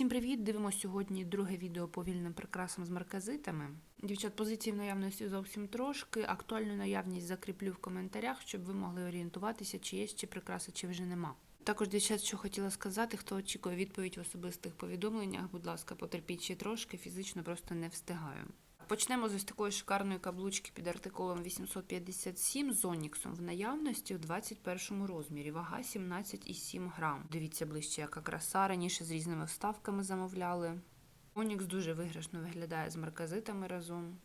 Всім привіт! Дивимося сьогодні друге відео по вільним прикрасам з марказитами. Дівчат, позиції в наявності зовсім трошки. Актуальну наявність закріплю в коментарях, щоб ви могли орієнтуватися, чи є ще прикраси, чи вже нема. Також, дівчат, що хотіла сказати, хто очікує відповідь в особистих повідомленнях, будь ласка, потерпіть ще трошки, фізично просто не встигаю. Почнемо з ось такої шикарної каблучки під артикулом 857 з оніксом в наявності в 21 розмірі. Вага 17,7 грам. Дивіться ближче, яка краса. Раніше з різними вставками замовляли. Онікс дуже виграшно виглядає з марказитами разом.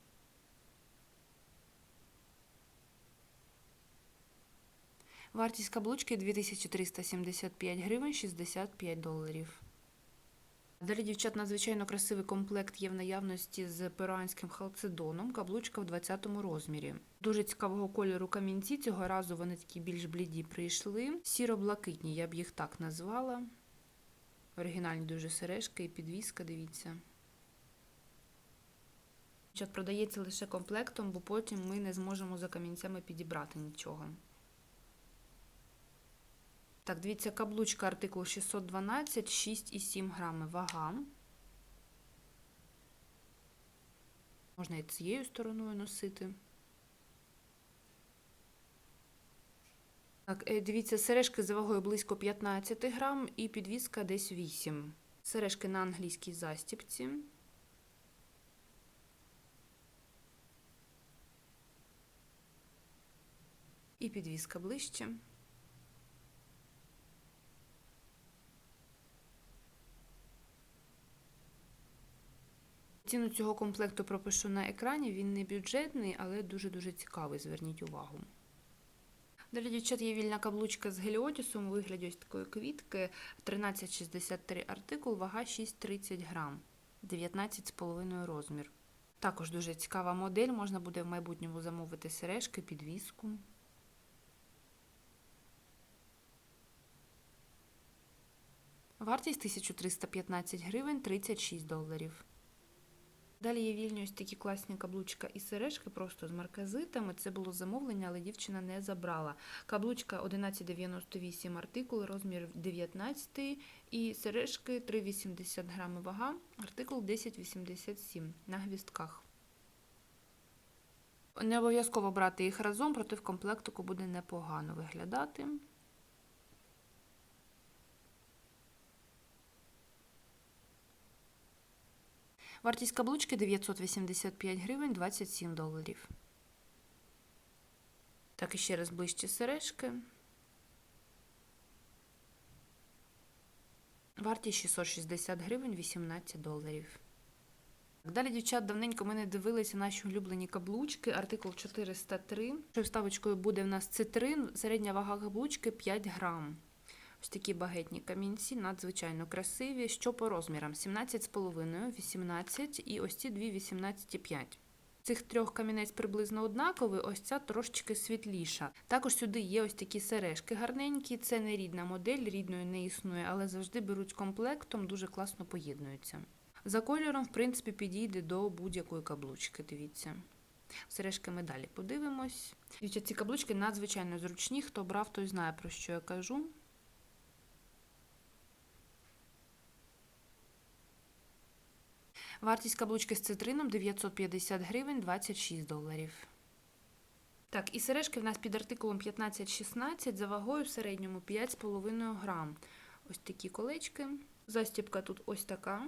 Вартість каблучки 2375 гривень 65 доларів. Далі, дівчат, надзвичайно красивий комплект є в наявності з перуанським халцедоном, каблучка в 20-му розмірі. Дуже цікавого кольору камінці. Цього разу вони такі більш бліді прийшли. Сіро-блакитні, я б їх так назвала. Оригінальні дуже сережки і підвіска, дивіться. Продається лише комплектом, бо потім ми не зможемо за камінцями підібрати нічого. Так, дивіться, каблучка артикул 612, 6,7 грами вага. Можна і цією стороною носити. Так, е, дивіться, сережки за вагою близько 15 грам і підвіска десь 8. Сережки на англійській застіпці. І підвіска ближче. Ціну цього комплекту пропишу на екрані. Він не бюджетний, але дуже-дуже цікавий. Зверніть увагу. Далі, дівчат, є вільна каблучка з геліотісом у вигляді ось такої квітки. 1363 артикул, вага 6,30 грам, 19,5 розмір. Також дуже цікава модель. Можна буде в майбутньому замовити сережки, підвіску. Вартість 1315 гривень 36 доларів. Далі є вільні ось такі класні каблучка і сережки, просто з марказитами. Це було замовлення, але дівчина не забрала. Каблучка 1198 артикул, розмір 19 і сережки 3,80 грами вага, артикул 10,87 на гвістках. Не обов'язково брати їх разом, проте в комплектику буде непогано виглядати. Вартість каблучки 985 гривень 27 доларів. Так, і ще раз ближче сережки. Вартість 660 гривень 18 доларів. Далі, дівчат, давненько ми не дивилися наші улюблені каблучки. Артикул 403. Вставочкою буде в нас цитрин. Середня вага каблучки 5 грам. Ось такі багетні камінці, надзвичайно красиві. Що по розмірам? 17,5, 18 і ось ці дві 18,5. Цих трьох камінець приблизно однаковий, ось ця трошечки світліша. Також сюди є ось такі сережки гарненькі. Це не рідна модель, рідної не існує, але завжди беруть комплектом, дуже класно поєднуються. За кольором, в принципі, підійде до будь-якої каблучки. Дивіться. Сережки ми далі подивимось. Дивіться, ці каблучки надзвичайно зручні. Хто брав, той знає, про що я кажу. Вартість каблучки з цитрином 950 гривень 26 доларів. Так, і сережки в нас під артикулом 1516 за вагою в середньому 5,5 грам. Ось такі колечки. Застіпка тут ось така.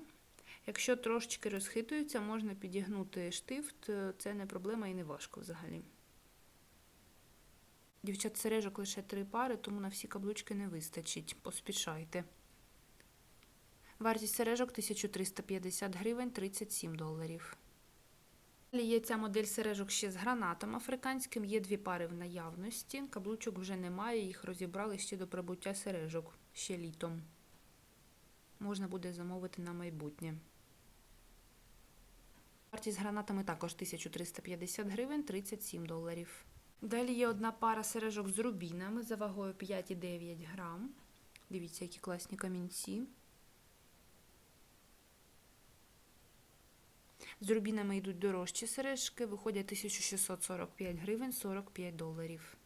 Якщо трошечки розхитується, можна підігнути штифт, це не проблема і не важко взагалі. Дівчат, сережок лише три пари, тому на всі каблучки не вистачить. Поспішайте. Вартість сережок 1350 гривень 37 доларів. Далі є ця модель сережок ще з гранатом африканським. Є дві пари в наявності. Каблучок вже немає, їх розібрали ще до прибуття сережок ще літом. Можна буде замовити на майбутнє. Вартість з гранатами також 1350 гривень 37 доларів. Далі є одна пара сережок з рубінами за вагою 5,9 грам. Дивіться, які класні камінці. З рубінами йдуть дорожчі сережки, виходять 1645 гривень 45 доларів.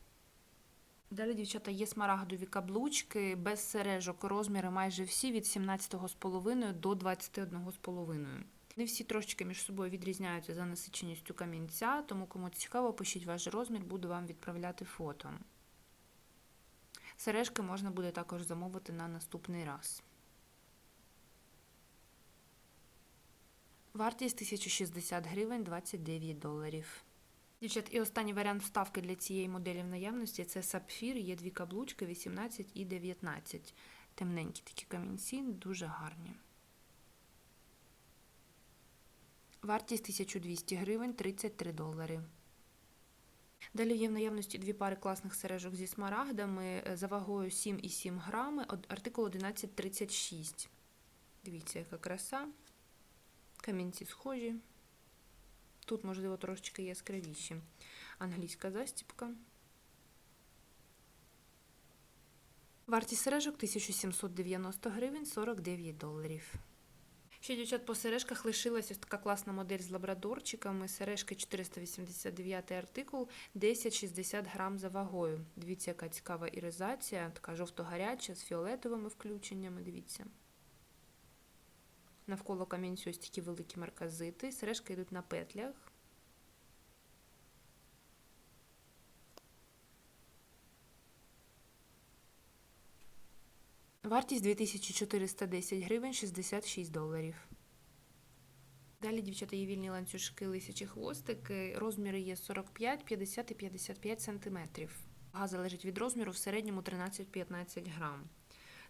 Далі, дівчата, є смарагдові каблучки без сережок. Розміри майже всі від 17,5 до 21,5. Вони всі трошечки між собою відрізняються за насиченістю камінця, тому кому цікаво, пишіть ваш розмір, буду вам відправляти фото. Сережки можна буде також замовити на наступний раз. Вартість 1060 гривень 29 доларів. Дівчат, і останній варіант вставки для цієї моделі в наявності це сапфір. Є дві каблучки 18 і 19. Темненькі такі камінці, дуже гарні. Вартість 1200 гривень 33 долари. Далі є в наявності дві пари класних сережок зі смарагдами е, за вагою 7,7 грами, артикул 1136. Дивіться, яка краса. Камінці схожі. Тут, можливо, трошечки яскравіші. Англійська застіпка. Вартість сережок 1790 гривень 49 доларів. Ще, дівчат, по сережках лишилась ось така класна модель з лабрадорчиками. Сережки 489 артикул, 10-60 грам за вагою. Дивіться, яка цікава іризація, така жовто-гаряча з фіолетовими включеннями. Дивіться. Навколо камінцю ось такі великі марказити. Сережки йдуть на петлях. Вартість 2410 гривень 66 доларів. Далі, дівчата, є вільні ланцюжки лисячі хвостики. Розміри є 45, 50 і 55 сантиметрів. Вага залежить від розміру в середньому 13-15 грам.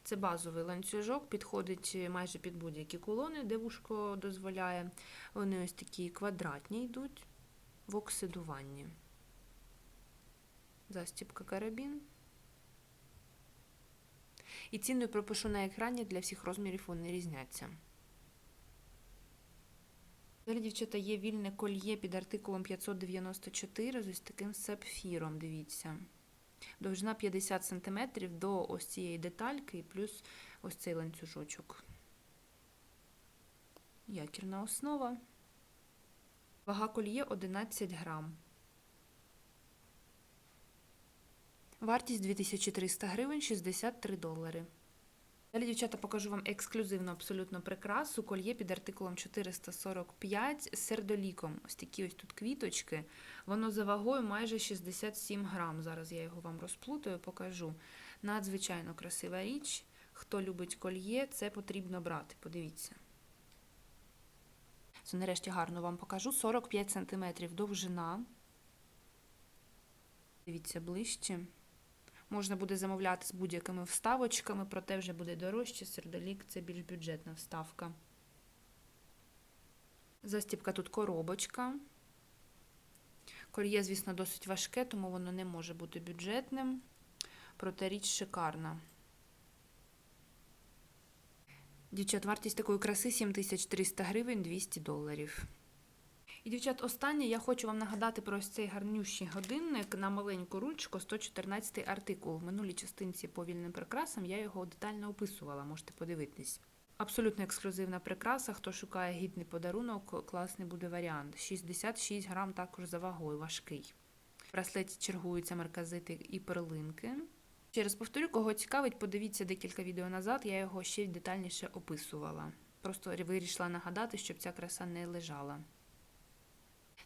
Це базовий ланцюжок, підходить майже під будь-які колони, де вушко дозволяє. Вони ось такі квадратні йдуть в оксидуванні. Застіпка карабін. І ціну пропишу на екрані, для всіх розмірів вони різняться. Далі, дівчата, є вільне кольє під артикулом 594 з ось таким сапфіром, дивіться. Довжина 50 см до ось цієї детальки і плюс ось цей ланцюжочок. Якірна основа. Вага кольє 11 грам. Вартість 2300 гривень 63 долари. Далі, дівчата, покажу вам ексклюзивну абсолютно прикрасу. Кольє під артикулом 445 з сердоліком. Ось такі ось тут квіточки. Воно за вагою майже 67 грам. Зараз я його вам розплутаю, покажу. Надзвичайно красива річ. Хто любить кольє, це потрібно брати. Подивіться. Це нарешті гарно вам покажу. 45 см довжина. Дивіться ближче. Можна буде замовляти з будь-якими вставочками, проте вже буде дорожче. Сердолік це більш бюджетна вставка. Застіпка тут коробочка. Кольє, звісно, досить важке, тому воно не може бути бюджетним. Проте річ шикарна. Дівчат, вартість такої краси 7300 гривень 200 доларів. І, дівчат, останнє я хочу вам нагадати про ось цей гарнющий годинник на маленьку ручку 114 артикул. В минулій частинці по вільним прикрасам я його детально описувала, можете подивитись. Абсолютно ексклюзивна прикраса. Хто шукає гідний подарунок, класний буде варіант. 66 грам також за вагою, важкий. В браслеті чергуються марказити і перлинки. Ще раз повторю, кого цікавить, подивіться декілька відео назад, я його ще детальніше описувала. Просто вирішила нагадати, щоб ця краса не лежала.